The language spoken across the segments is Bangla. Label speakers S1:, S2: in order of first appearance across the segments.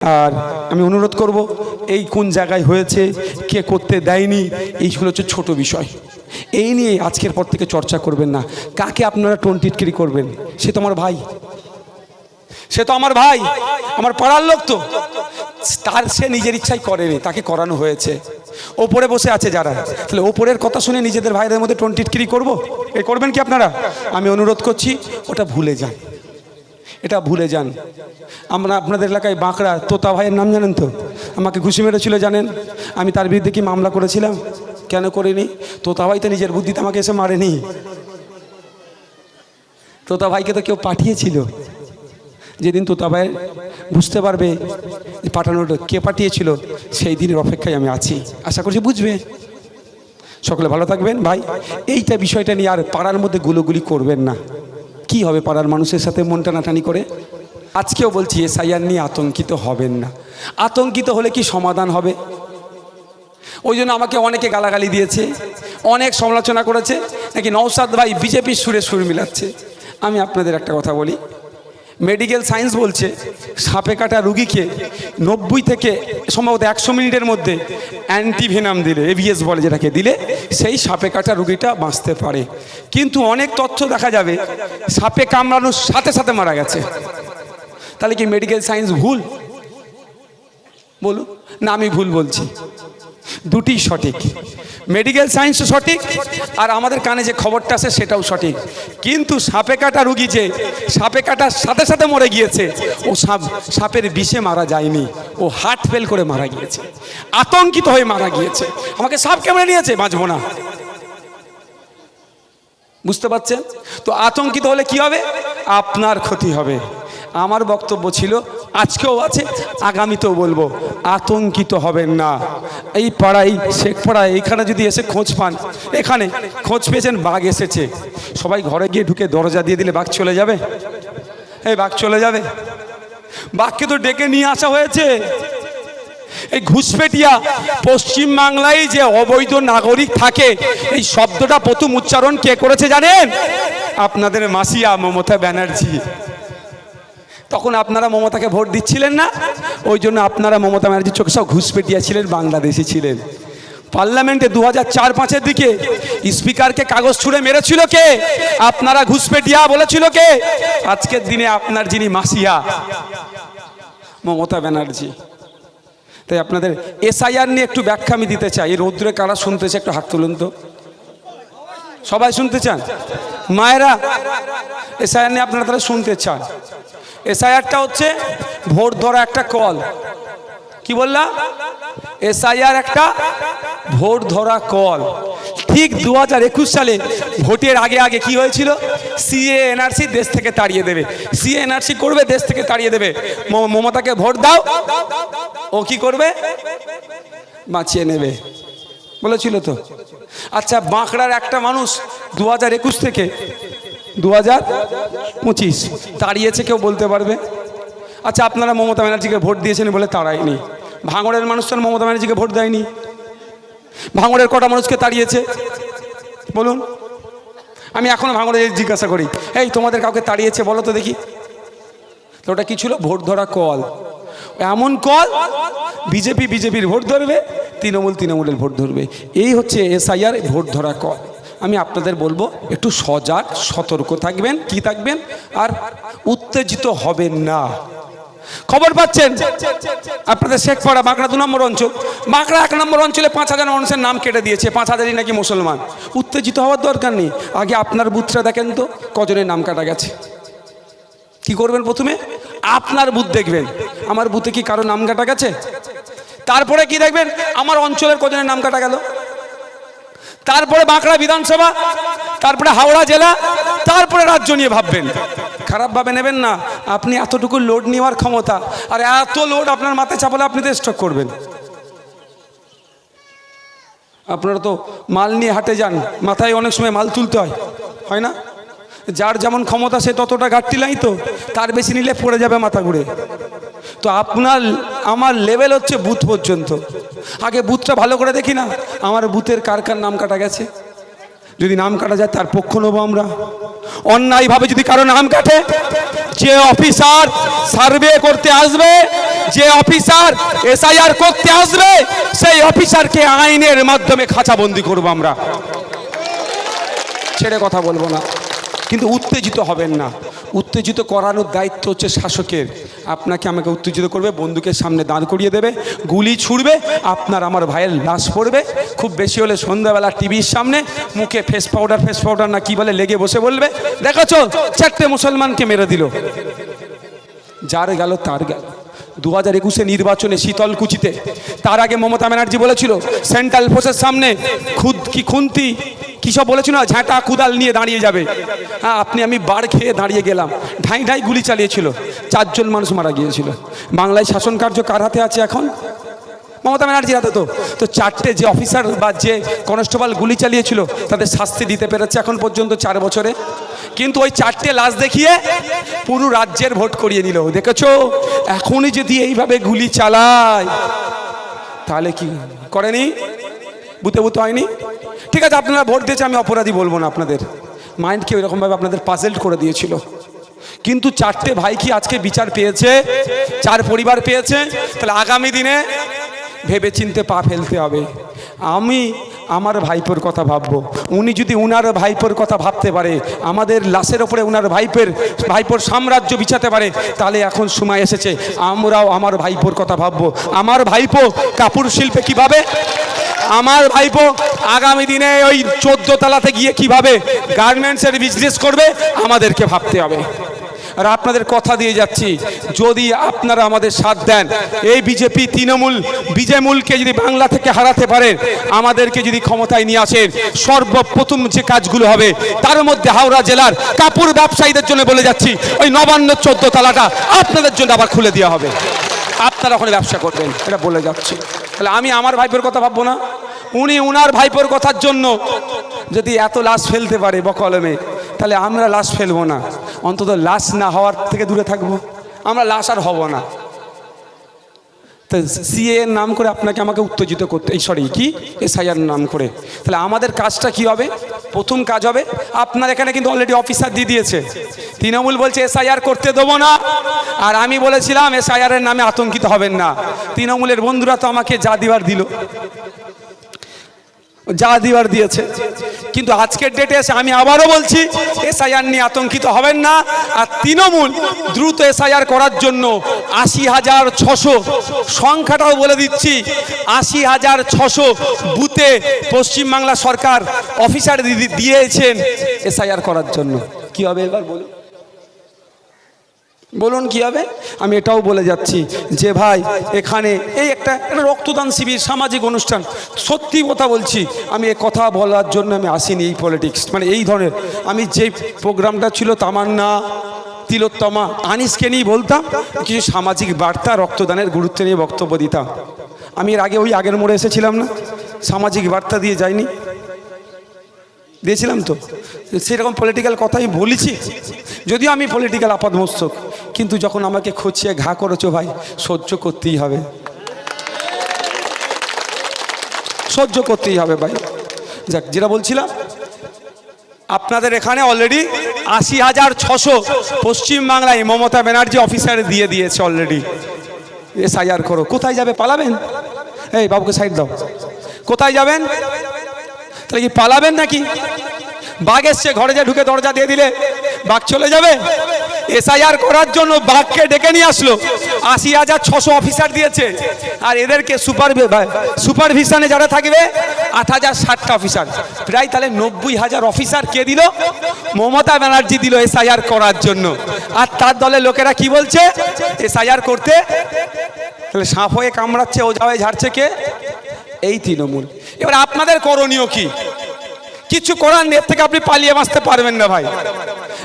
S1: আর আমি অনুরোধ করব, এই কোন জায়গায় হয়েছে, কে করতে দেয়নি, এইগুলো হচ্ছে ছোট বিষয়। এই নিয়ে আজকের পর থেকে চর্চা করবেন না। কাকে আপনারা টোন টিটকিরি করবেন? সে তো আমার ভাই। সে তো আমার ভাই। আমার পাড়ার লোক তো। তার সে নিজের ইচ্ছাই করেনি, তাকে করানো হয়েছে। ওপরে বসে আছে যারা। তাহলে ওপরের কথা শুনে নিজেদের ভাইদের মধ্যে টোন টিটকিরি করব? এ করবেন কি আপনারা? আমি অনুরোধ করছি, ওটা ভুলে যান। এটা ভুলে যান। আমরা আপনাদের এলাকায় বাঁকড়া, তোতা ভাইয়ের নাম জানেন তো? আমাকে ঘুষি মেরেছিল, জানেন? আমি তার বিরুদ্ধে কি মামলা করেছিলাম? কেন করিনি? তোতা ভাই তো নিজের বুদ্ধিতে আমাকে এসে মারেনি। তোতা ভাইকে তো কেউ পাঠিয়েছিল। যেদিন তোতা ভাই বুঝতে পারবে পাঠানোটা কে পাঠিয়েছিল, সেই দিনের অপেক্ষায় আমি আছি। আশা করছি বুঝবে। সকলে ভালো থাকবেন ভাই। এইটা বিষয়টা নিয়ে আর পাড়ার মধ্যে গুলোগুলি করবেন না। কি হবে পাড়ার মানুষের সাথে মন টানাটানি করে? আজকেও বলছি, এসআইআর নিয়ে আতঙ্কিত হবেন না। আতঙ্কিত হলে কি সমাধান হবে? ওই জন্য আমাকে অনেকে গালাগালি দিয়েছে, অনেক সমালোচনা করেছে, নাকি নৌসাদ ভাই বিজেপির সুরে সুর মিলাচ্ছে। আমি আপনাদের একটা কথা বলি। মেডিকেল সায়েন্স বলছে, সাপে কাটা রুগীকে নব্বই থেকে সম্ভবত একশো মিনিটের মধ্যে অ্যান্টিভেনাম দিলে এভিএস বলে যেটাকে দিলে, সেই সাপে কাটা রুগীটা বাঁচতে পারে। কিন্তু অনেক তথ্য দেখা যাবে, সাপে কামড়ানোর সাথে সাথে মারা গেছে। তাহলে কি মেডিকেল সায়েন্স ভুল? বলুন। না, আমি ভুল বলছি। দুটি সঠিক। মেডিকেল সায়েন্সও সঠিক, আর আমাদের কানে যে খবরটা আসে সেটাও সঠিক। কিন্তু সাপে কাটা রুগী যে সাপে কাটার সাথে সাথে মরে গিয়েছে, ও সাপ, সাপের বিষে মারা যায়নি, ও হার্ট ফেল করে মারা গিয়েছে, আতঙ্কিত হয়ে মারা গিয়েছে। আমাকে সাপ কেমনে নিয়েছে? বাঁচবো না। বুঝতে পারছেন? তো আতঙ্কিত হলে কি হবে? আপনার ক্ষতি হবে। আমার বক্তব্য ছিল, আজকেও আছে, আগামীতেও বলব, আতঙ্কিত হবেন না। এই পাড়ায় শেখ পাড়ায় এইখানে যদি এসে খোঁজ পান, এখানে খোঁজ পেয়েছেন, বাঘ এসেছে। সবাই ঘরে গিয়ে ঢুকে দরজা দিয়ে দিলে বাঘ চলে যাবে? এই বাঘ চলে যাবে। বাঘকে তো ডেকে নিয়ে আসা হয়েছে। এই ঘুষপেটিয়া পশ্চিম বাংলায় যে অবৈধ নাগরিক থাকে, এই শব্দটা প্রথম উচ্চারণ কে করেছে জানেন? আপনাদের মাসিয়া মমতা ব্যানার্জি। তখন আপনারা মমতাকে ভোট দিচ্ছিলেন না? ওই জন্য আপনারা মমতা ব্যানার্জির চোখে সব ঘুষপেটিয়া ছিলেন, বাংলাদেশি ছিলেন। পার্লামেন্টে দু হাজার চার পাঁচের দিকে স্পিকারকে কাগজ ছুঁড়ে মেরেছিল কে? আপনারা ঘুষপেটিয়া বলেছিল কে? আজকের দিনে আপনার যিনি মাসিয়া, মমতা ব্যানার্জি। তাই আপনাদের এসআইআর নিয়ে একটু ব্যাখ্যা আমি দিতে চাই। এই রৌদ্রে কারা শুনতেছে একটু হাত তুলুন তো। সবাই শুনতে চান? মায়েরা, এসআইআর নিয়ে আপনারা তারা শুনতে চান। এসআইআরটা হচ্ছে ভোট ধরা একটা কল। কি বললাম এসআইআর একটা ভোট ধরা কল। ঠিক দু হাজার একুশ সালে ভোটের আগে আগে কি হয়েছিল? সিএ, এনআরসি দেশ থেকে তাড়িয়ে দেবে। সিএ, এনআরসি করবে, দেশ থেকে তাড়িয়ে দেবে। মমতাকে ভোট দাও। ও কি করবে? বাঁচিয়ে নেবে। বলেছিল তো। আচ্ছা বাঁকড়ার একটা মানুষ দু হাজার একুশ থেকে দু হাজার পঁচিশ। তাড়িয়েছে কেউ বলতে পারবে? আচ্ছা আপনারা মমতা ব্যানার্জিকে ভোট দিয়েছেন বলে তাড়ায়নি। ভাঙড়ের মানুষ তো মমতা ব্যানার্জিকে ভোট দেয়নি। ভাঙড়ের কটা মানুষকে তাড়িয়েছে? বলুন। আমি এখনও ভাঙড়ে জিজ্ঞাসা করি। এই, তোমাদের কাউকে তাড়িয়েছে বলো তো দেখি। তো ওটা কি ছিল? ভোট ধরা কল। এমন কল, বিজেপি বিজেপির ভোট ধরবে, তৃণমূল তৃণমূলের ভোট ধরবে। এই হচ্ছে এসআইআর, ভোট ধরা কল। আমি আপনাদের বলব, একটু সজাগ, সতর্ক থাকবেন, কি থাকবেন? আর উত্তেজিত হবেন না। খবর পাচ্ছেন? আপনাদের শেখপাড়া বাঁকড়া দু নম্বর অঞ্চল। বাঁকড়া এক নম্বর অঞ্চলে পাঁচ হাজার মানুষের নাম কেটে দিয়েছে, পাঁচ হাজারই নাকি মুসলমান। উত্তেজিত হওয়ার দরকার নেই। আগে আপনার বুথটা দেখেন তো, কজনের নাম কাটা গেছে। কি করবেন প্রথমে? আপনার বুথ দেখবেন। আমার বুথে কি কারও নাম কাটা গেছে? তারপরে কি দেখবেন? আমার অঞ্চলের কজনের নাম কাটা গেল? তারপরে বাঁকড়া বিধানসভা, তারপরে হাওড়া জেলা, তারপরে রাজ্য নিয়ে ভাববেন। খারাপভাবে নেবেন না, আপনি এতটুকু লোড নেওয়ার ক্ষমতা, আর এত লোড আপনার মাথায় চাপালে আপনি তো স্টক করবেন। আপনারা তো মাল নিয়ে হাটে যান, মাথায় অনেক সময় মাল তুলতে হয় হয় না? যার যেমন ক্ষমতা, সে ততটা ঘাটতি নাই তো। তার বেশি নিলে পড়ে যাবে মাথা ঘুরে। তো আপনার, আমার লেভেল হচ্ছে বুথ পর্যন্ত। আগে বুথটা ভালো করে দেখি না, আমার বুথের কার কার নাম কাটা গেছে। যদি নাম কাটা যায়, তার পক্ষ নেব আমরা। অন্যায়ভাবে যদি কারও নাম কাটে, যে অফিসার সার্ভে করতে আসবে, যে অফিসার এসআইআর করতে আসবে, সেই অফিসারকে আইনের মাধ্যমে খাঁচাবন্দি করব আমরা। ছেড়ে কথা বলব না। কিন্তু উত্তেজিত হবেন না। উত্তেজিত করানোর দায়িত্ব হচ্ছে শাসকের। আপনাকে আমাকে উত্তেজিত করবে, বন্দুকের সামনে দাঁড় করিয়ে দেবে, গুলি ছুড়বে, আপনার আমার ভাইয়ের লাশ পড়বে। খুব বেশি হলে সন্ধ্যাবেলা টিভির সামনে মুখে ফেস পাউডার ফেস পাউডার না কি বলে লেগে বসে বলবে, দেখাচ্ছ, চারটে মুসলমানকে মেরে দিল। যার গেল, তার গেল। দু হাজার একুশে নির্বাচনে শীতলকুচিতে, তার আগে মমতা ব্যানার্জি বলেছিল, সেন্ট্রাল ফোর্সের সামনে খুদ কি খুন্তি? কী সব বলেছিল? না ঝাঁটা কুদাল নিয়ে দাঁড়িয়ে যাবে। হ্যাঁ আপনি, আমি বার খেয়ে দাঁড়িয়ে গেলাম। ঢাই ঢাই গুলি চালিয়েছিল। চারজন মানুষ মারা গিয়েছিল। বাংলায় শাসন কার্য কার হাতে আছে এখন? মমতা ব্যানার্জির হাতে তো। তো চারটে যে অফিসার বা যে কনস্টেবল গুলি চালিয়েছিল, তাদের শাস্তি দিতে পেরেছে এখন পর্যন্ত চার বছরে। কিন্তু ওই চারটে লাশ দেখিয়ে পুরো রাজ্যের ভোট করিয়ে নিল। দেখেছ? এখনই যদি এইভাবে গুলি চালায়, তাহলে কি করেনি? বুতে বুতে হয়নি? ঠিক আছে, আপনারা ভোট দিয়েছে, আমি অপরাধী বলব না আপনাদের। মাইন্ডকে ওইরকমভাবে আপনাদের পাজেল্ট করে দিয়েছিল। কিন্তু চারটে ভাই কি আজকে বিচার পেয়েছে? চার পরিবার পেয়েছে? তাহলে আগামী দিনে ভেবে চিনতে পা ফেলতে হবে। আমি আমার ভাইপোর কথা ভাববো। উনি যদি উনার ভাইপোর কথা ভাবতে পারে, আমাদের লাশের ওপরে উনার ভাইপের, ভাইপোর সাম্রাজ্য বিছাতে পারে, তাহলে এখন সময় এসেছে, আমরাও আমার ভাইপোর কথা ভাববো। আমার ভাইপো কাপড় শিল্পে কীভাবে? আমার ভাইপো আগামী দিনে ওই চোদ্দ তলাতে গিয়ে কীভাবে গার্মেন্টসের বিজনেস করবে, আমাদেরকে ভাবতে হবে। আর আপনাদের কথা দিয়ে যাচ্ছি। যদি আপনারা আমাদের সাথ দেন, এই বিজেপি তৃণমূল বিজয়মূলকে যদি বাংলা থেকে হারাতে পারেন আমাদেরকে যদি ক্ষমতায় নিয়ে আসেন সর্বপ্রথম যে কাজগুলো হবে, তার মধ্যে হাওড়া জেলার কাপড় ব্যবসায়ীদের জন্য বলে যাচ্ছি, ওই নবান্ন চোদ্দ তালাটা আপনাদের জন্য আবার খুলে দেওয়া হবে। আপনারা ওখানে ব্যবসা করবেন, এটা বলে যাচ্ছি। তাহলে আমি আমার ভাইপোর কথা ভাববো না। উনি উনার ভাইপোর কথার জন্য যদি এত লাশ ফেলতে পারে বকলমে, তাহলে আমরা লাশ ফেলব না। অন্তত লাশ না হওয়ার থেকে দূরে থাকব। আমরা লাশ আর হব না। তো সিএ এর নাম করে আপনাকে আমাকে উত্তেজিত করতে এই সরি কি? এসআইআর নাম করে। তাহলে আমাদের কাজটা কি হবে? প্রথম কাজ হবে, আপনার এখানে কিন্তু অলরেডি অফিসার দিয়ে দিয়েছে। তৃণমূল বলছে এসআইআর করতে দেবো না। আর আমি বলেছিলাম এসআইআর এর নামে আতঙ্কিত হবেন না। তৃণমূলের বন্ধুরা তো আমাকে যা দিবার দিল। যা দিবার দিয়েছে। কিন্তু আজকের ডেটে এসে আমি আবারও বলছি এসআইআর নিয়ে আতঙ্কিত হবেন না। আর তৃণমূল দ্রুত এসআইআর করার জন্য আশি হাজার ছশো সংখ্যাটাও বলে দিচ্ছি, আশি হাজার ছশো বুথে পশ্চিমবাংলা সরকার অফিসার দিয়েছেন এসআইআর করার জন্য। কি হবে এবার বলুন? বলুন কি হবে? আমি এটাও বলে যাচ্ছি যে ভাই, এখানে এই একটা রক্তদান শিবির, সামাজিক অনুষ্ঠান, সত্যি কথা বলছি, আমি এ কথা বলার জন্য আমি আসিনি এই পলিটিক্স মানে এই ধরনের। আমি যে প্রোগ্রামটা ছিল, তামান্না, তিলোত্তমা, আনিসকে নিয়ে বলতাম, কিছু সামাজিক বার্তা, রক্তদানের গুরুত্ব নিয়ে বক্তব্য দিতাম। আমি এর আগে ওই আগের মোড়ে এসেছিলাম না, সামাজিক বার্তা দিয়ে যাইনি। দিয়েছিলাম তো। সেরকম পলিটিক্যাল কথাই বলেছি। যদিও আমি পলিটিক্যাল আপাদমস্তক, কিন্তু যখন আমাকে খচিয়ে ঘা করেছ ভাই, সহ্য করতেই হবে। সহ্য করতেই হবে ভাই। যাক, যেটা বলছিলাম, আপনাদের এখানে অলরেডি আশি হাজার ছশো পশ্চিমবাংলায় মমতা ব্যানার্জি অফিসার দিয়ে দিয়েছে অলরেডি এসআইআর করো। কোথায় যাবে? পালাবেন? এই বাবুকে সাইড দাও। কোথায় যাবেন? তাহলে কি পালাবেন নাকি? বাঘ এসছে, ঘরে যে ঢুকে দরজা দিয়ে দিলে, বাঘ চলে যাবে? এসআইআর করার জন্য বাঘকে ডেকে নিয়ে আসলো। আশি হাজার ছশো অফিসার দিয়েছে। আর এদেরকে সুপার সুপারভিশনে যারা থাকবে, আট হাজার ষাটটা অফিসার। প্রায় তাহলে নব্বই হাজার অফিসার কে দিল? মমতা ব্যানার্জি দিল এসআইআর করার জন্য। আর তার দলের লোকেরা কি বলছে? এসআইআর করতে? তাহলে সাপ হয়ে কামড়াচ্ছে ওজা হয়ে ঝাড়ছে কে? এই তৃণমূল। এবার আপনাদের করণীয় কি? কিছু করার নেট থেকে আপনি পালিয়ে বাঁচতে পারবেন না ভাই।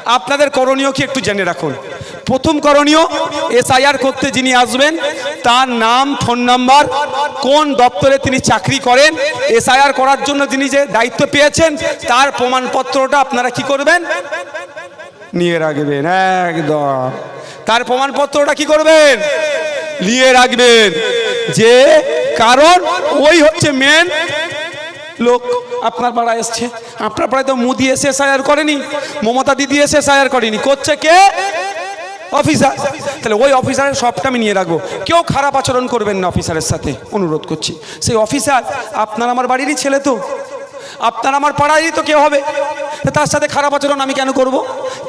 S1: আপনাদের করণীয় কি একটু জেনে রাখুন। প্রথম করণীয়, এসআইআর করতে যিনি আসবেন, তার নাম, ফোন নাম্বার, কোন দপ্তরে তিনি চাকরি করেন, এসআইআর করার জন্য তিনি যে দায়িত্ব পেয়েছেন, তার প্রমাণপত্রটা আপনারা কি করবেন? নিয়ে রাখবেন, একদম। তার প্রমাণপত্রটা কি করবেন? নিয়ে রাখবেন যে কারণ ওই হচ্ছে মেন লোক। আপনার পাড়ায় এসছে। আপনার পাড়ায় তো মোদি এসে এসআইআর করেনি, মমতা দিদি এসে এসআইআর করেনি। করছে কে? অফিসার। তাহলে ওই অফিসারের সবটা আমি নিয়ে রাখব। কেউ খারাপ আচরণ করবেন না অফিসারের সাথে, অনুরোধ করছি। সেই অফিসার, আপনার আমার বাড়িরই ছেলে তো। আপনার আমার পাড়ারই তো কেউ হবে। তার সাথে খারাপ আচরণ আমি কেন করব?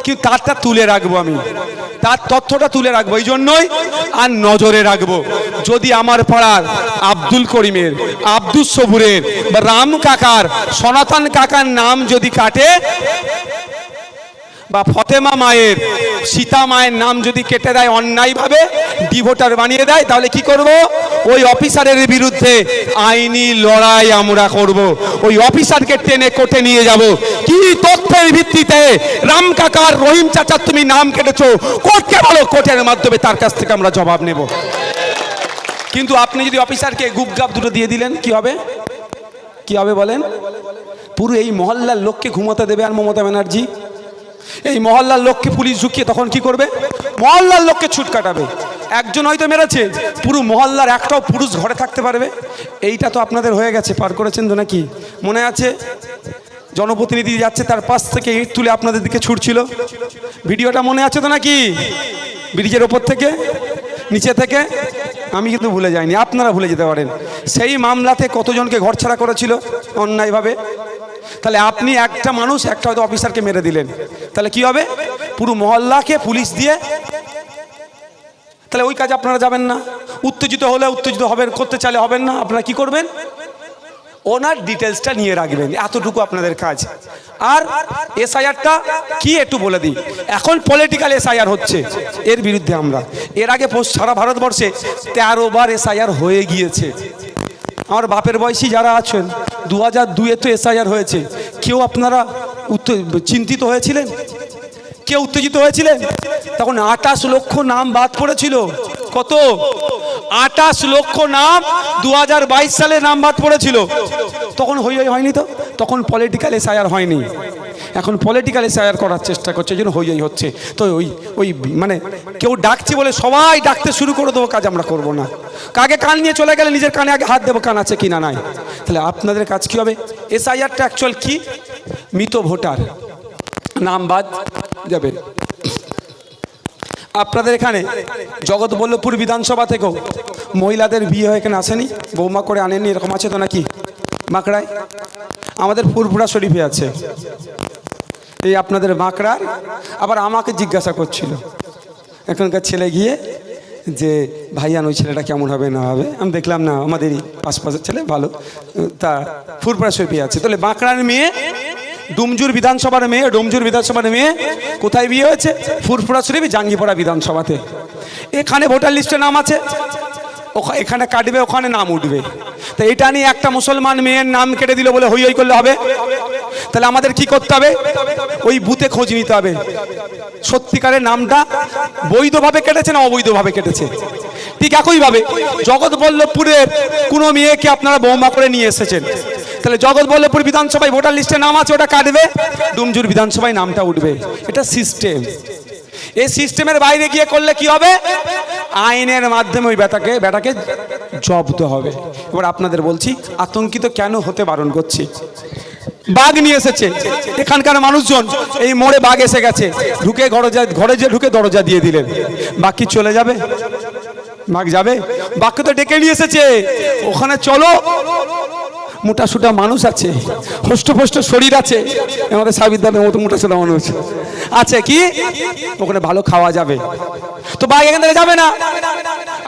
S1: কিন্তু তারটা তুলে রাখব আমি। তার তথ্যটা তুলে রাখব, এই জন্যই আর নজরে রাখব। যদি আমার পাড়ার আব্দুল করিমের আব্দুল সবুরের বা রাম কাকার, সনাতন কাকার নাম যদি কাটে বা ফতেমা মায়ের, সীতা মায়ের নাম যদি কেটে দেয় অন্যায়ভাবে, ডিভোটার বানিয়ে দেয়, তাহলে কি করব? ওই অফিসারের বিরুদ্ধে আইনি লড়াই আমরা করব। ওই অফিসারকে টেনে কোর্টে নিয়ে যাব। কি তথ্যের ভিত্তিতে রাম কাকার রহিম চাচার তুমি নাম কেটেছো? কোর্টকে বলো কোর্টের মাধ্যমে তার কাছ থেকে আমরা জবাব নেব। কিন্তু আপনি যদি অফিসারকে গুপগাপ দুটো দিয়ে দিলেন, কি হবে? কি হবে বলেন? পুরো এই মহল্লার লোককে ঘুমোতে দেবে আর মমতা ব্যানার্জি? এই মহল্লার লোককে পুলিশ ঝুঁকিয়ে তখন কি করবে? মহল্লার লোককে ছুট কাটাবে। একজন হয়তো মেরেছে, পুরো মহল্লার একটাও পুরুষ ঘরে থাকতে পারবে। এইটা তো আপনাদের হয়ে গেছে, পার করেছেন তো নাকি? মনে আছে? জনপ্রতিনিধি যাচ্ছে, তার পাশ থেকে ইট তুলে আপনাদের দিকে ছুটছিল। ভিডিওটা মনে আছে তো নাকি? ব্রিজের ওপর থেকে? নিচে থেকে? আমি কিন্তু ভুলে যাইনি, আপনারা ভুলে যেতে পারেন। সেই মামলাতে কতজনকে ঘরছাড়া করেছিল? অন্যায়ভাবে। তাহলে আপনি একটা মানুষ, একটা হয়তো অফিসারকে মেরে দিলেন। তাহলে কি হবে? পুরো মহল্লাকে পুলিশ দিয়ে তাহলে ওই কাজ আপনারা যাবেন না। উত্তেজিত হলে উত্তেজিত হবেন, করতে চাইলে হবেন না। আপনারা কি করবেন? ওনার ডিটেলসটা নিয়ে রাখবেন, এতটুকু আপনাদের কাজ। আর এসআইআরটা কি একটু বলে দিই। এখন পলিটিক্যাল এসআইআর হচ্ছে, এর বিরুদ্ধে আমরা। এর আগে সারা ভারতবর্ষে তেরো বার এসআইআর হয়ে গিয়েছে। আমার বাপের বয়সী যারা আছেন দু হাজার দুয়ে তো এসআইআর হয়েছে। কেউ আপনারা চিন্তিত হয়েছিলেন? কেউ উত্তেজিত হয়েছিলেন? তখন আটাশ লক্ষ নাম বাদ পড়েছিল। কত? আটাশ লক্ষ নাম দু হাজার বাইশ সালে নাম বাদ পড়েছিল। তখন হই হয়নি তো? তখন পলিটিক্যাল এসআইআর হয়নি। এখন পলিটিক্যাল এসআইআর করার চেষ্টা করছে, এই জন্য হই হই হচ্ছে। তো ওই ওই মানে কেউ ডাকছে বলে সবাই ডাকতে শুরু করে দেবো, কাজ আমরা করব না। কাকে কান নিয়ে চলে গেলে নিজের কানে আগে হাত দেবো, কান আছে কি না নাই? তাহলে আপনাদের কাজ কি হবে? এসআইআরটা অ্যাকচুয়াল কি? মৃত ভোটার। নাম বাদ যাবে। আপনাদের এখানে জগৎবল্লভপুর বিধানসভা থেকেও মহিলাদের বিয়ে হয়ে এখানে আসেনি? বৌমা করে আনেননি, এরকম আছে তো নাকি? বাঁকড়ায় আমাদের ফুরফুরা শরীফে আছে। এই আপনাদের বাঁকড়ার আবার আমাকে জিজ্ঞাসা করছিল। এখনকার ছেলে গিয়ে যে ভাইয়ান ওই ছেলেটা কেমন হবে, না হবে? আমি দেখলাম, না আমাদেরই আশপাশের ছেলে ভালো। তা ফুরফুরা শরীফে আছে। তাহলে বাঁকড়ার মেয়ে, ডুমজুর বিধানসভার মেয়ে, ডুমজুর বিধানসভার মেয়ে, কোথায় বিয়ে হয়েছে? ফুরফুরা শরীফ জাঙ্গিপাড়া বিধানসভাতে। এখানে ভোটার লিস্টে নাম আছে। এখানে কাটবে, ওখানে নাম উঠবে। তো এটা নিয়ে একটা মুসলমান মেয়ের নাম কেটে দিল বলে হই হই করলে হবে? তাহলে আমাদের কি করতে হবে? ওই বুথে খোঁজ নিতে হবে। সত্যিকারের নামটা বৈধভাবে কেটেছে না অবৈধভাবে কেটেছে? ঠিক একইভাবে জগৎবল্লভপুরের কোনো মেয়েকে আপনারা বৌমা করে নিয়ে এসেছেন। তাহলে জগৎবল্লভপুর বিধানসভায় ভোটার লিস্টে নাম আছে, ওটা কাটবে? ডুমজুর বিধানসভায় নামটা উঠবে। এটা সিস্টেম। এই সিস্টেমের বাইরে গিয়ে করলে কি হবে? আইনের মাধ্যমে ওই বেটাকে বেটাকে জব্দ হবে। এবার আপনাদের বলছি, আতঙ্কিত কেন হতে বারণ করছি? বাঘ নিয়ে এসেছে। এখানকার মানুষজন এই মোড়ে বাঘ এসে গেছে। ঢুকে ঘরে ঘরে যে ঢুকে দরজা দিয়ে দিলেন। বাঘ কি চলে যাবে? বাঘ যাবে? বাঘকে তো ডেকে নিয়ে এসেছে। ওখানে চলো। মোটা সোটা মানুষ আছে। হষ্ট শরীর আছে। আমাদের সাবিদাদের মতো মোটা সোটা মানুষ। আছে কি? ওখানে ভালো খাওয়া যাবে। তো বাঘ এখান থেকে যাবে না।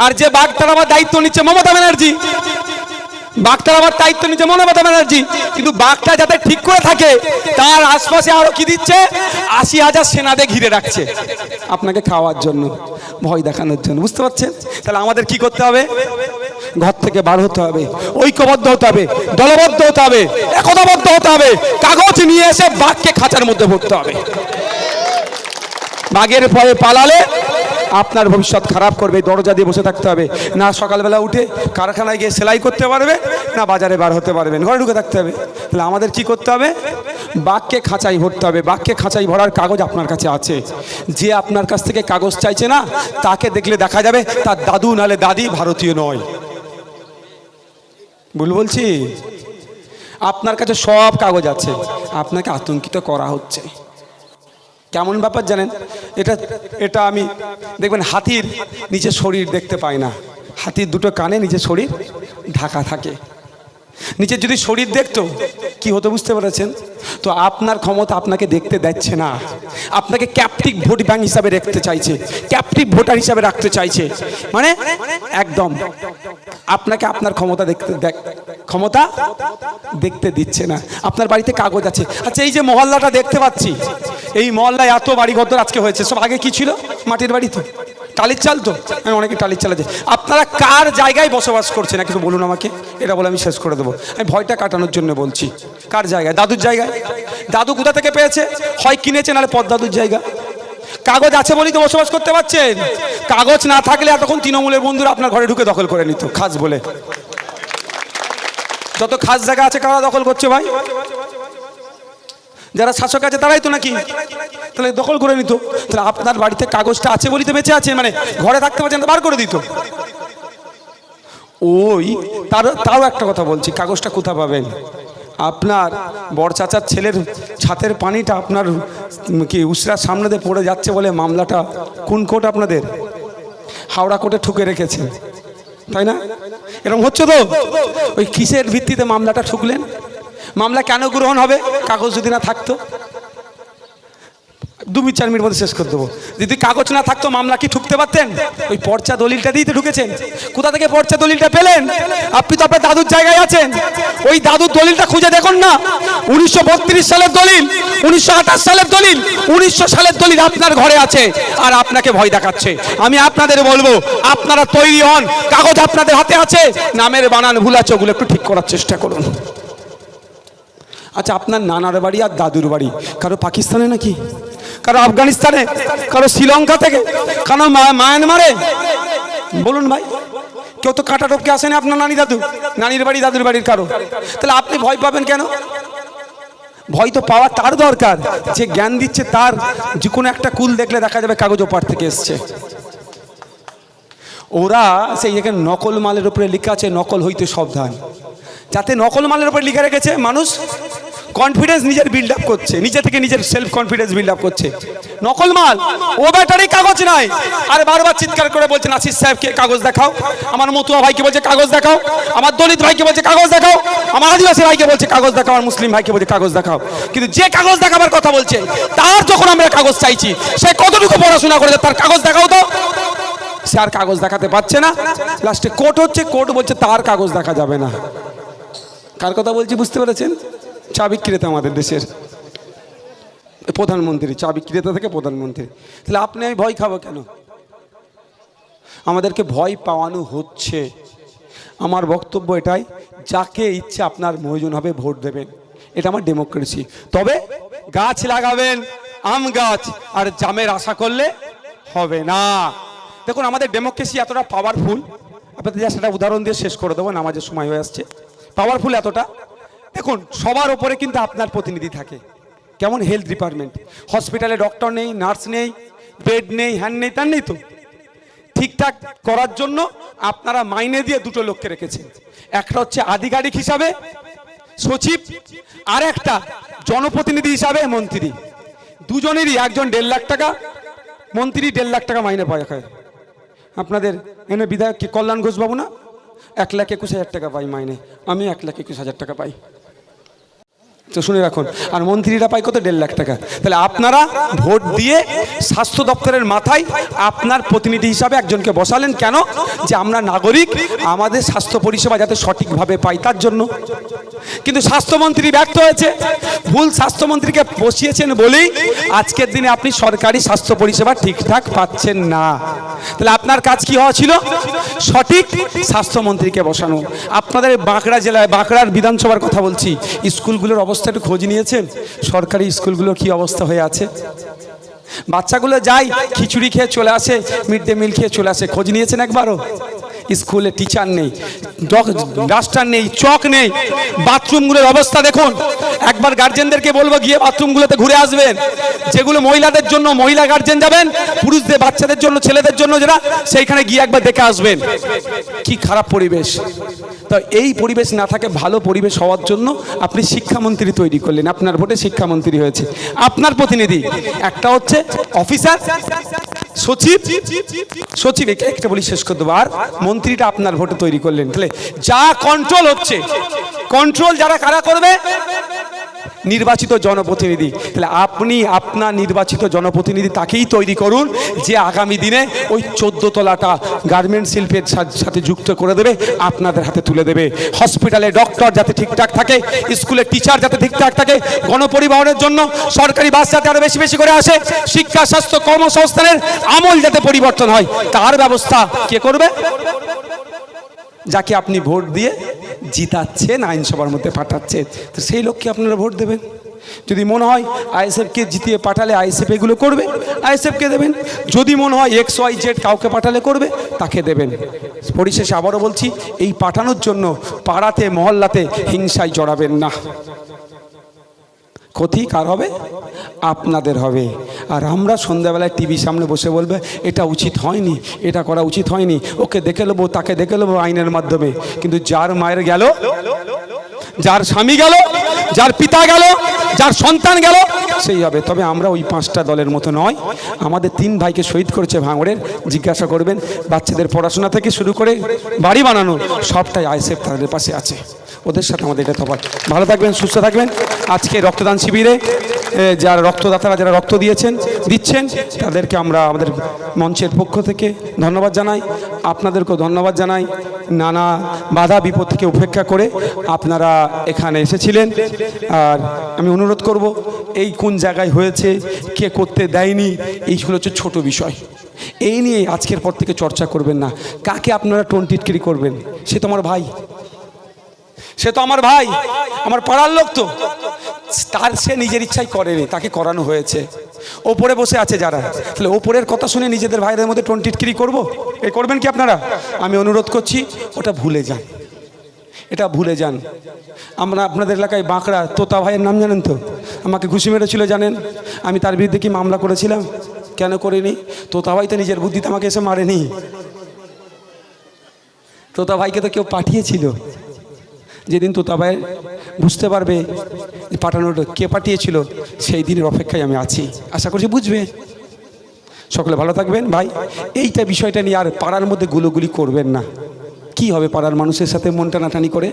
S1: আর যে বাঘটার আমার দায়িত্ব নিচ্ছে মমতা ব্যানার্জি। বাঘটার আবার দায়িত্ব নিচ্ছে মমতা ব্যানার্জি? কিন্তু বাঘটা যাতে ঠিক করে থাকে, তার আশপাশে আরও কি দিচ্ছে? আশি হাজার সেনাদের ঘিরে রাখছে। আপনাকে খাওয়ার জন্য, ভয় দেখানোর জন্য, বুঝতে পারছেন? তাহলে আমাদের কি করতে হবে? ঘর থেকে বার হতে হবে, ঐক্যবদ্ধ হতে হবে, দলবদ্ধ হতে হবে, একতাবদ্ধ হতে হবে, কাগজ নিয়ে এসে বাঘকে খাঁচার মধ্যে ভরতে হবে। বাঘের ভয়ে পালালে আপনার ভবিষ্যৎ খারাপ করবে, দরজা দিয়ে বসে থাকতে হবে। না সকালবেলা উঠে কারখানায় গিয়ে সেলাই করতে পারবে, না বাজারে বার হতে পারবেন ঘরে ঢুকে থাকতে হবে। তাহলে আমাদের কি করতে হবে? বাঘকে খাঁচাই ভরতে হবে। বাঘকে খাঁচাই ভরার কাগজ আপনার কাছে আছে। যে আপনার কাছ থেকে কাগজ চাইছে না, তাকে দেখলে দেখা যাবে, তার দাদু নালে দাদি ভারতীয় নয়। ভুল বলছি? আপনার কাছে সব কাগজ আছে। আপনাকে আতঙ্কিত করা হচ্ছে। কেমন ব্যাপার জানেন? এটা এটা আমি, দেখবেন হাতির নিচে শরীর দেখতে পায় না। হাতির দুটো কানে নিচে শরীর ঢাকা থাকে। নিচে যদি শরীর দেখতো, কি হতো বুঝতে পেরেছেন? তো আপনার ক্ষমতা আপনাকে দেখতে দিচ্ছে না। আপনাকে ক্যাপটিভ ভোট ব্যাংক হিসাবে রাখতে চাইছে। ক্যাপটিভ ভোটার হিসাবে রাখতে চাইছে। মানে একদম। আপনাকে আপনার ক্ষমতা দেখতে দেখ- ক্ষমতা দেখতে দিচ্ছে না। আপনার বাড়িতে কাগজ আছে। আচ্ছা এই যে মহল্লাটা দেখতে পাচ্ছি। এই মহল্লায় এত বাড়ি ঘর আজকে হয়েছে। সব আগে কি ছিল? মাটির বাড়ি তো। টালির চাল তো? আমি অনেকে টালির চাল আছে। আপনারা কার জায়গায় বসবাস করছেন? একটু বলুন আমাকে। এটা বলে আমি শেষ করে দেবো। আমি ভয়টা কাটানোর জন্য বলছি। কার জায়গায়? দাদুর জায়গায়? দাদু কোথা থেকে পেয়েছে? হয় কিনেছে, নাহলে দাদুর জায়গা? কাগজ আছে বলেই তো বসবাস করতে পারছেন? কাগজ না থাকলে এতক্ষণ তৃণমূলের বন্ধুরা আপনার ঘরে ঢুকে দখল করে নিত। খাস বলে। যত খাস জায়গা আছে, কারা দখল করছে ভাই? যারা শাসক আছে তারাই তো নাকি? তাহলে দখল করে নিত। তাহলে আপনার বাড়িতে কাগজটা আছে বলেই তো বেঁচে আছে? মানে ঘরে থাকতে পারছেন বার করে দিত। ওই তার তাও একটা কথা বলছি, কাগজটা কোথা পাবেন? আপনার বড় চাচার ছেলের ছাতের পানিটা আপনার কি উসরার সামনে দিয়ে পড়ে যাচ্ছে বলে মামলাটা কোন কোর্ট আপনাদের? হাওড়া কোর্টে ঠুকে রেখেছে। তাই না? এরকম হচ্ছে তো? ওই কিসের ভিত্তিতে মামলাটা ঠুকলেন? মামলা কেন গ্রহণ হবে? কাগজ যদি না থাকতো? দু মিনিট, চার মিনিট মধ্যে শেষ করে দেবো। যদি কাগজ না থাকতো, মামলা কি ঠুকতে পারতেন? ওই পর্চা দলিলটা দিয়েই তো ঢুকেছেন। কোথা থেকে পর্চা দলিলটা পেলেন? আপনি তো আপনার দাদুর জায়গায় আছেন। ওই দাদুর দলিলটা খুঁজে দেখুন না। উনিশশো বত্রিশ সালের দলিল, উনিশশো আঠাশ সালের দলিল, উনিশশো সালের দলিল আপনার ঘরে আছে আর আপনাকে ভয় দেখাচ্ছে। আমি আপনাদের বলব, আপনারা তৈরি হন। কাগজ আপনাদের হাতে আছে। নামের বানান ভুল আছে, ওগুলো একটু ঠিক করার চেষ্টা করুন। আচ্ছা আপনার নানার বাড়ি আর দাদুর বাড়ি? কারও পাকিস্তানে নাকি? কারও আফগানিস্তানে? কারও শ্রীলঙ্কা থেকে? কারও মায়ানমারে? বলুন ভাই, কেউ তো কাটা টপকে আসেনি আপনার নানি দাদু? নানির বাড়ি, দাদুর বাড়ির কারও? তাহলে আপনি ভয় পাবেন কেন? ভয় তো পাওয়া তার দরকার। যে জ্ঞান দিচ্ছে তার। যে কোনো একটা কুল দেখলে দেখা যাবে কাগজ ওপার থেকে এসছে। ওরা সেই এখানে নকল মালের উপরে লেখা আছে, নকল হইতে সাবধান। যাতে নকল মালের উপরে লিখে রেখেছে মানুষ কনফিডেন্স নিজের বিল্ড আপ করছে, নিজে থেকে নিজের সেলফ কনফিডেন্স বিল্ড আপ করছে। নকল মাল ও ব্যাটারি কাগজ নাই। আর বারবার চিৎকার করে বলছেন, আশিস সাহেবকে কাগজ দেখাও? আমার মতুয়া ভাইকে বলছে, কাগজ দেখাও। আমার দলিত ভাইকে বলছে, কাগজ দেখাও। আমার আদিবাসী ভাইকে বলছে, কাগজ দেখাও। আমার মুসলিম ভাইকে বলছে, কাগজ দেখাও। কিন্তু যে কাগজ দেখাবার কথা বলছে, তার যখন আমরা কাগজ চাইছি, সে কতটুকু পড়াশোনা করেছে, তার কাগজ দেখাও তো। সে আর কাগজ দেখাতে পারছে না। লাস্টে কোর্ট হচ্ছে কোর্ট বলছে, তার কাগজ দেখা যাবে না। কার কথা বলছি, বুঝতে পেরেছেন? চা বিক্রেতা আমাদের দেশের। প্রধানমন্ত্রী, চা বিক্রেতা থেকে প্রধানমন্ত্রী। তাহলে আপনি আমি ভয় খাব কেন? আমাদেরকে ভয় পাওয়ানো হচ্ছে। আমার বক্তব্য এটাই, যাকে ইচ্ছে আপনার প্রয়োজন হবে ভোট দেবেন। এটা আমার ডেমোক্রেসি তবে গাছ লাগাবেন, আম গাছ, আর জামের আশা করলে হবে না। দেখুন, আমাদের ডেমোক্রেসি এতটা পাওয়ারফুল আপনাদের যা সেটা উদাহরণ দিয়ে শেষ করে দেবো, নামাজের সময় হয়ে আসছে। পাওয়ারফুল এতটা। দেখুন, সবার ওপরে কিন্তু আপনার প্রতিনিধি থাকে। কেমন হেলথ ডিপার্টমেন্ট হসপিটালে ডক্টর নেই নার্স নেই বেড নেই হ্যান্ড নেই, তার নেই তো। ঠিকঠাক করার জন্য আপনারা মাইনে দিয়ে দুটো লোককে রেখেছেন। একটা হচ্ছে আধিকারিক হিসাবে সচিব, আর একটা জনপ্রতিনিধি হিসাবে মন্ত্রী। দুজনেরই, একজন দেড় লাখ টাকা, মন্ত্রী দেড় লাখ টাকা মাইনে পায় খায় আপনাদের এনে বিধায়ক কি কল্যাণ ঘোষবাবু না? এক লাখ একুশ হাজার টাকা পাই মাইনে। আমি এক লাখ একুশ হাজার টাকা পাই। তো শুনে রাখুন, আর মন্ত্রীরা পায় কত দেড় লাখ টাকা? তাহলে আপনারা ভোট দিয়ে স্বাস্থ্য দপ্তরের মাথায় আপনার প্রতিনিধি হিসাবে একজনকে বসালেন কেন? যে আমরা নাগরিক, আমাদের স্বাস্থ্য পরিষেবা যাতে সঠিকভাবে পাই তার জন্য। কিন্তু স্বাস্থ্যমন্ত্রী ব্যর্থ হয়েছে। ভুল স্বাস্থ্যমন্ত্রীকে বসিয়েছেন বলেই আজকের দিনে আপনি সরকারি স্বাস্থ্য পরিষেবা ঠিকঠাক পাচ্ছেন না। তাহলে আপনার কাজ কি হওয়া ছিল? সঠিক স্বাস্থ্যমন্ত্রীকে বসানো। আপনাদের বাঁকড়া জেলায়, বাঁকড়ার বিধানসভার কথা বলছি। স্কুলগুলোর অবস্থা একটু খোঁজ নিয়েছেন? সরকারি স্কুলগুলোর কি অবস্থা হয়ে আছে? বাচ্চাগুলো যায় খিচুড়ি খেয়ে চলে আসে, মিড ডে মিল খেয়ে চলে আসে, খোঁজ নিয়েছেন একবারও? স্কুলে টিচার নেই ডাস্টার নেই, চক নেই বাথরুমগুলোর অবস্থা দেখুন। একবার গার্জেনদেরকে বলব, গিয়ে বাথরুমগুলোতে ঘুরে আসবেন। যেগুলো মহিলাদের জন্য, মহিলা গার্জেন যাবেন, পুরুষদের, বাচ্চাদের জন্য, ছেলেদের জন্য যারা, সেইখানে গিয়ে একবার দেখে আসবেন। কি খারাপ পরিবেশ। তো এই পরিবেশ না থাকে, ভালো পরিবেশ হওয়ার জন্য আপনি শিক্ষামন্ত্রী তৈরি করলেন। আপনার ভোটে শিক্ষামন্ত্রী হয়েছে। আপনার প্রতিনিধি। একটা হচ্ছে অফিসার সচিব সচিব, একে একটা বলি শেষ করে দেবো। আর মন্ত্রীটা আপনার ভোটে তৈরি করলেন। তাহলে যা কন্ট্রোল হচ্ছে কন্ট্রোল যারা কারা করবে? নির্বাচিত জনপ্রতিনিধি। তাহলে আপনি আপনার নির্বাচিত জনপ্রতিনিধি তাকেই তৈরি করুন, যে আগামী দিনে ওই তলাটা গার্মেন্ট শিল্পের সাথে যুক্ত করে দেবে, আপনাদের হাতে তুলে দেবে। হসপিটালে ডক্টর যাতে ঠিকঠাক থাকে স্কুলের টিচার যাতে ঠিকঠাক থাকে, গণপরিবহনের জন্য সরকারি বাস যাতে আরও বেশি বেশি করে আসে, শিক্ষা, স্বাস্থ্য, কর্মসংস্থানের আমল যাতে পরিবর্তন হয়, তার ব্যবস্থা কে করবে? যাকে আপনি ভোট দিয়ে জিতাচ্ছেন, আইনসভার মধ্যে পাঠাচ্ছেন তো সেই লক্ষ্যে আপনারা ভোট দেবেন? যদি মনে হয় আইএসএফকে জিতিয়ে পাঠালে আইএসএফ এগুলো করবে? আইএসএফকে দেবেন। যদি মনে হয় এক্স, ওয়াই, জেড কাউকে পাঠালে করবে, তাকে দেবেন। পরিশেষে আবারও বলছি, এই পাঠানোর জন্য পাড়াতে, মহল্লাতে হিংসায় জড়াবেন না। ক্ষতি কার হবে? আপনাদের হবে। আর আমরা সন্ধ্যাবেলায় টিভির সামনে বসে বলবে, এটা উচিত হয়নি, এটা করা উচিত হয়নি। ওকে দেখে নেব, তাকে দেখে নেব আইনের মাধ্যমে। কিন্তু যার মায়ের গেল, যার স্বামী গেল, যার পিতা গেল, যার সন্তান গেল, সেই হবে। তবে আমরা ওই পাঁচটা দলের মতো নয়। আমাদের তিন ভাইকে শহীদ করেছে ভাঙড়ের। জিজ্ঞাসা করবেন, বাচ্চাদের পড়াশোনা থেকে শুরু করে বাড়ি বানানো সবটাই আইসেফ তাদের পাশে আছে। ওদের সাথে আমাদের এটা তফাৎ। ভালো থাকবেন, সুস্থ থাকবেন। আজকে রক্তদান শিবিরে যারা রক্তদাতারা যারা রক্ত দিয়েছেন, দিচ্ছেন, তাদেরকে আমরা আমাদের মঞ্চের পক্ষ থেকে ধন্যবাদ জানাই। আপনাদেরকেও ধন্যবাদ জানাই। নানা বাধা, বিপদ থেকে উপেক্ষা করে আপনারা এখানে এসেছিলেন। আর আমি অনুরোধ করব, এই কোন জায়গায় হয়েছে, কে করতে দেয়নি, এইগুলো হচ্ছে ছোট বিষয়। এই নিয়ে আজকের পর থেকে চর্চা করবেন না। কাকে আপনারা টোন টিটকিরি করবেন, সে তো আমার ভাই। সে তো আমার ভাই, আমার পাড়ার লোক তো। তার সে নিজের ইচ্ছাই করেনি, তাকে করানো হয়েছে। ওপরে বসে আছে যারা। তাহলে ওপরের কথা শুনে নিজেদের ভাইদের মধ্যে টোন টিটকিরি করব? এ করবেন কি আপনারা? আমি অনুরোধ করছি, ওটা ভুলে যান। এটা ভুলে যান। আমরা আপনাদের এলাকায় বাঁকড়া, তোতা ভাইয়ের নাম জানেন তো? আমাকে ঘুষি মেরেছিল, জানেন? আমি তার বিরুদ্ধে কি মামলা করেছিলাম? কেন করিনি? তোতা ভাই তো নিজের বুদ্ধিতে আমাকে এসে মারেনি। তোতা ভাইকে তো কেউ পাঠিয়েছিল। যেদিন তো তবে বুঝতে পারবে পাঠানোটা কে পাঠিয়েছিল, সেই দিনের অপেক্ষায় আমি আছি। আশা করছি বুঝবে। সকলে ভালো থাকবেন ভাই। এইটা বিষয়টা নিয়ে আর পাড়ার মধ্যে গুলোগুলি করবেন না। কি হবে পাড়ার মানুষের সাথে মন টানাটানি করে?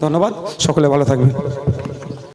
S1: ধন্যবাদ। সকলে ভালো থাকবেন।